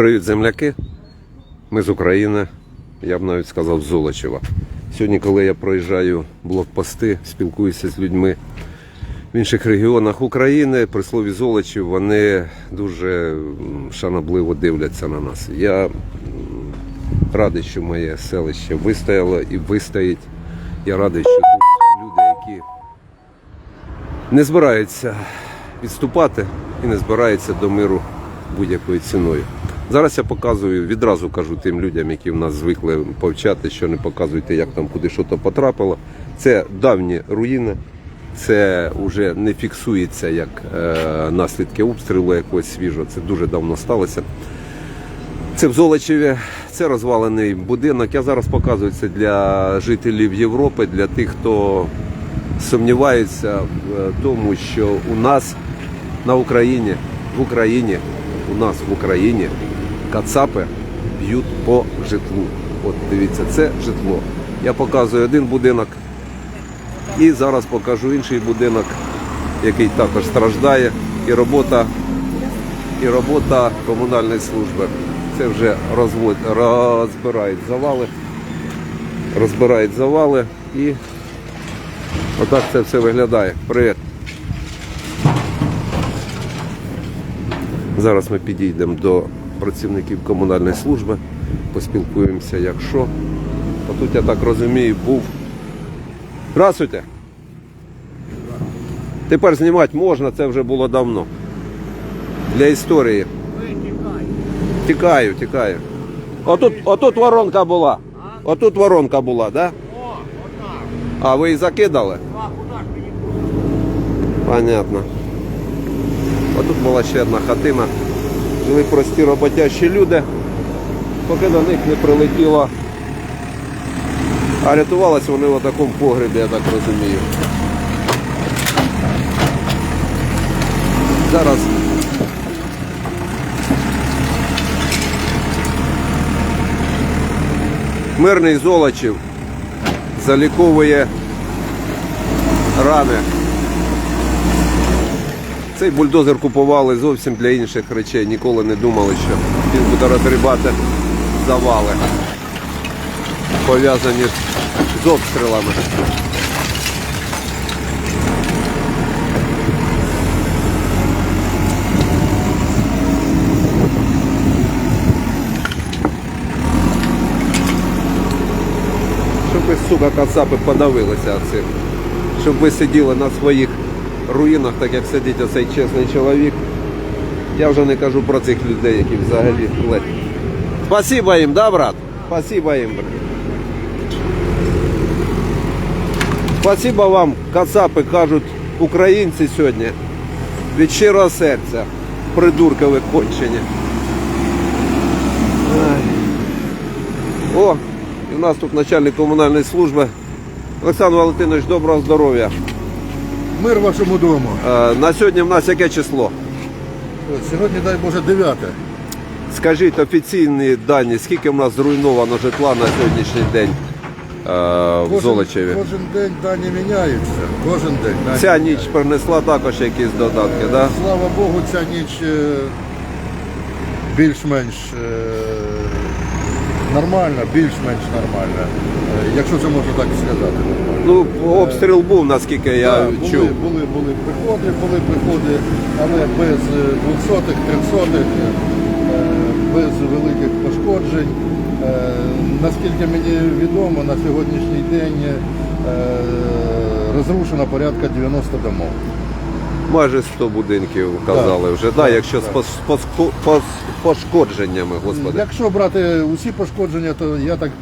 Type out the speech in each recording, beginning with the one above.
Привіт, земляки. Ми з України. Я б навіть сказав з Золочева. Сьогодні, коли я проїжджаю блокпости, спілкуюся з людьми в інших регіонах України, при слові Золочів, вони дуже шанобливо дивляться на нас. Я радий, що моє селище вистояло і вистоїть. Я радий, що тут люди, які не збираються відступати і не збираються до миру будь-якою ціною. Зараз я показую, відразу кажу тим людям, які в нас звикли повчати, що не показуйте, як там куди що то потрапило. Це давні руїни, це вже не фіксується як е, наслідки обстрілу якогось свіжого. Це дуже давно сталося. Це в Золочеві, це розвалений будинок. Я зараз показую це для жителів Європи, для тих, хто сумнівається в тому, що у нас на Україні, в Україні, у нас в Україні кацапи б'ють по житлу. От дивіться, це житло. Я показую один будинок і зараз покажу інший будинок, який також страждає. І робота, і робота комунальної служби. Це вже розвод, розбирають завали, розбирають завали і отак це все виглядає. Привіт. Зараз ми підійдемо до працівників комунальної служби, поспілкуємося, як що. А тут, я так розумію, був. Здравствуйте. Тепер знімати можна, це вже було давно. Для історії. Тікаю, тікаю. Отут, отут воронка була. Отут воронка була, да? А ви її закидали? Понятно. А тут була ще одна хатина. Жили прості роботящі люди, поки до них не прилетіло. А рятувалися вони в такому погребі, я так розумію. Зараз мирний Золочів заліковує рани. Цей бульдозер купували зовсім для інших речей. Ніколи не думали, що він буде розгрібати завали, пов'язані з обстрілами. Щоб ви, сука, кацапи подавилися цим. Щоб ви сиділи на своїх руїнах, так як сидить оцей чесний чоловік. Я вже не кажу про цих людей, які взагалі ледь. Спасибо їм, да, брат? Спасибо їм, брат. Спасибо вам, кацапи, кажуть українці сьогодні. Від щирого серця. Придурки ви О, і в нас тут начальник комунальної служби. Олександр Валентинович, доброго здоров'я. Мир вашому дому. Е, На сьогодні в нас яке число? Сьогодні, дай Боже, 9. Скажіть офіційні дані, скільки в нас зруйновано житла на сьогоднішній день е, в Золочеві? Кожен день дані міняються. Кожен день. дані Ця ніч міняються. принесла також якісь додатки, да? Слава Богу, ця ніч е, більш-менш е, нормальна, більш-менш нормальна. Е, Якщо це можна так сказати. Ну, обстріл був, наскільки я Так, були, чув. були, були приходи, були приходи, але без е, двохсотих, трьохсотих, е, без великих пошкоджень. Е, Наскільки мені відомо, на сьогоднішній день е, розрушено порядка 90 домов. Майже 100 будинків казали вже, да, так, якщо з так. пос- пошкодженнями, господи. Якщо брати усі пошкодження, то я так е,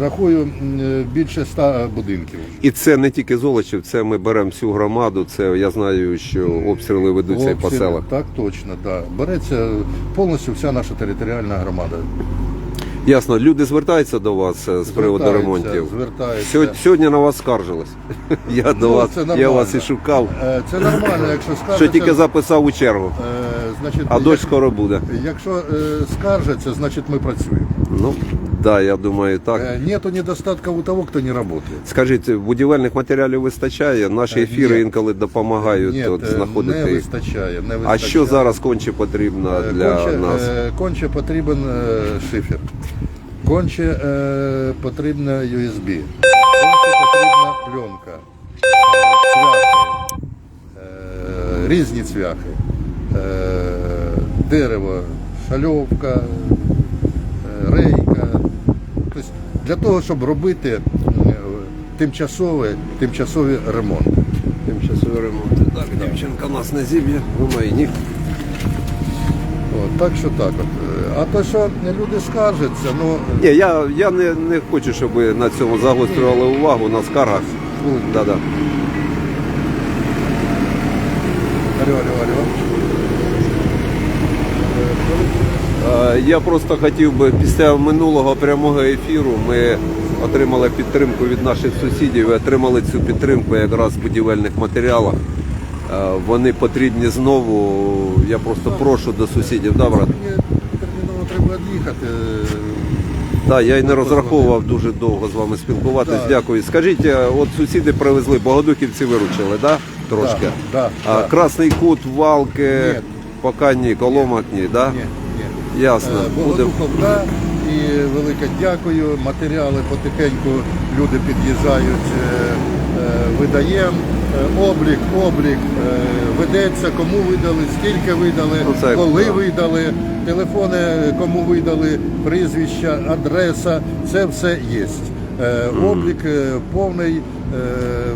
рахую е, більше 100 будинків. І це не тільки Золочів, це ми беремо всю громаду. Це я знаю, що обстріли ведуться і по селах. Так, точно, да. Береться повністю вся наша територіальна громада. Ясно, люди звертаються до вас е, з приводу ремонтів. звертаються. Сьогодні, на вас скаржились. Я до Ну, вас, я вас і шукав, Е, Це нормально, якщо скаржаться. що тільки записав у чергу. е, значить, А як- дощ скоро буде. Якщо е, скаржаться, значить ми працюємо. Ну, да, я думаю, так. Э, Нету недостатка у того, кто не работает. Скажіть, будівельних матеріалів вистачає? Наші Е, ефіри ні. інколи допомагають Нет, от, е, знаходити не їх. вистачає, не вистачає. А що зараз конче потрібно Е, для конче, нас? е, конче потрібен е, шифер. Конче е, потрібна USB. Конче потрібна пленка. Е, Цвяхи. Е, різні цвяхи. Е, дерево, шальовка, для того, щоб робити е, тимчасові, тимчасові ремонти. Тимчасові ремонти. Так, дівчинка нас не зіб'є, думаю, ні. От, так що так. От. Е, А то, що люди скаржаться, ну Ні, я, я не, не хочу, щоб ви на цьому загострювали увагу на скаргах. Да-да. Алло, алло, алло. Е, Я просто хотів би після минулого прямого ефіру ми отримали підтримку від наших сусідів і отримали цю підтримку якраз в будівельних матеріалах. Е, Вони потрібні знову. Я просто прошу до сусідів. Мені терміново треба від'їхати. Так, я й не розраховував дуже довго з вами спілкуватись. Дякую. Скажіть, е, от сусіди привезли, богодухівці виручили, да? Трошки. Да, да, а да. Красний кут, валки, поки ні, коломок ні, да? Ні. Ясно. Е. Богодухов, і велике дякую. Матеріали потихеньку люди під'їжджають, е, е, видаємо. Облік, облік ведеться, кому видали, скільки видали, Ну, коли да. видали, телефони, кому видали, прізвища, адреса, це все є. Облік повний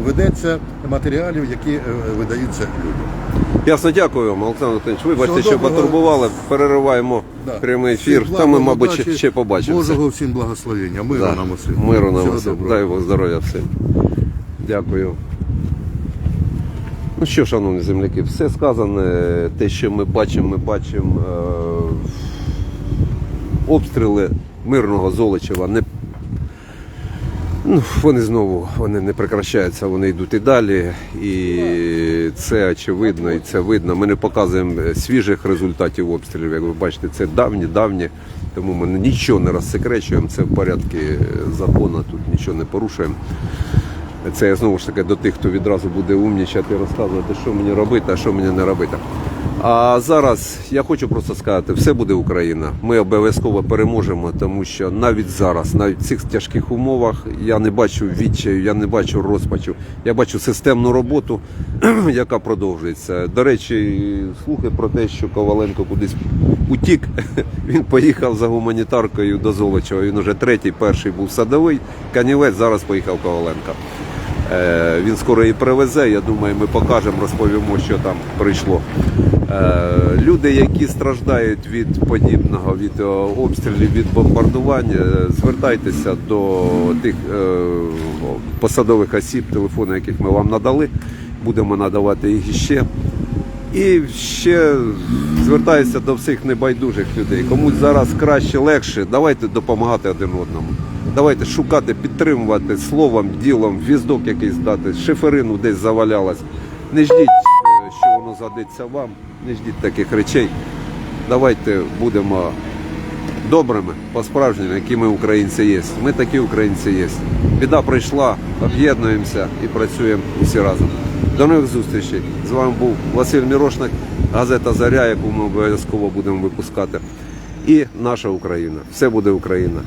ведеться матеріалів, які видаються людям. Ясно, дякую вам, Олександр Анатолійович. Вибачте, Всього що доброго. потурбували. Перериваємо Да. прямий ефір. благ, Та ми, мабуть, удачі, ще, ще побачимося. Божого всім благословення, миру Да. нам усім. Миру нам Всього усім. доброго. Дай Бог здоров'я всім. Дякую. Ну що, шановні земляки, все сказане, те, що ми бачимо, ми бачимо е, обстріли мирного Золочева не Ну, вони знову вони не прекращаються, вони йдуть і далі. І це очевидно, і це видно. Ми не показуємо свіжих результатів обстрілів. Як ви бачите, це давні, давні. Тому ми нічого не розсекречуємо. Це в порядку закону, тут нічого не порушуємо. Це я знову ж таки до тих, хто відразу буде умнічати, розказувати, що мені робити, а що мені не робити. А зараз я хочу просто сказати, все буде Україна. Ми обов'язково переможемо, тому що навіть зараз, навіть в цих тяжких умовах, я не бачу відчаю, я не бачу розпачу. Я бачу системну роботу, яка продовжується. До речі, слухи про те, що Коваленко кудись утік. Він поїхав за гуманітаркою до Золочева. Він уже третій, перший був садовий. Канівець зараз поїхав Коваленко. Е, Він скоро її привезе. Я думаю, ми покажемо, розповімо, що там прийшло. Е, Люди, які страждають від подібного, від е, обстрілів, від бомбардувань, е, звертайтеся до тих посадових осіб, телефони, яких ми вам надали. Будемо надавати їх іще. І ще звертаюся до всіх небайдужих людей. Комусь зараз краще, легше. Давайте допомагати один одному. Давайте шукати, підтримувати словом, ділом, віздок якийсь дати, шиферину десь завалялась. Не ждіть, е, що воно задиться вам, не ждіть таких речей. Давайте будемо добрими, по-справжньому, які ми українці є. Ми такі українці є. Біда прийшла, об'єднуємося і працюємо усі разом. До нових зустрічей. З вами був Василь Мірошник, газета Заря, яку ми обов'язково будемо випускати. І наша Україна. Все буде Україна.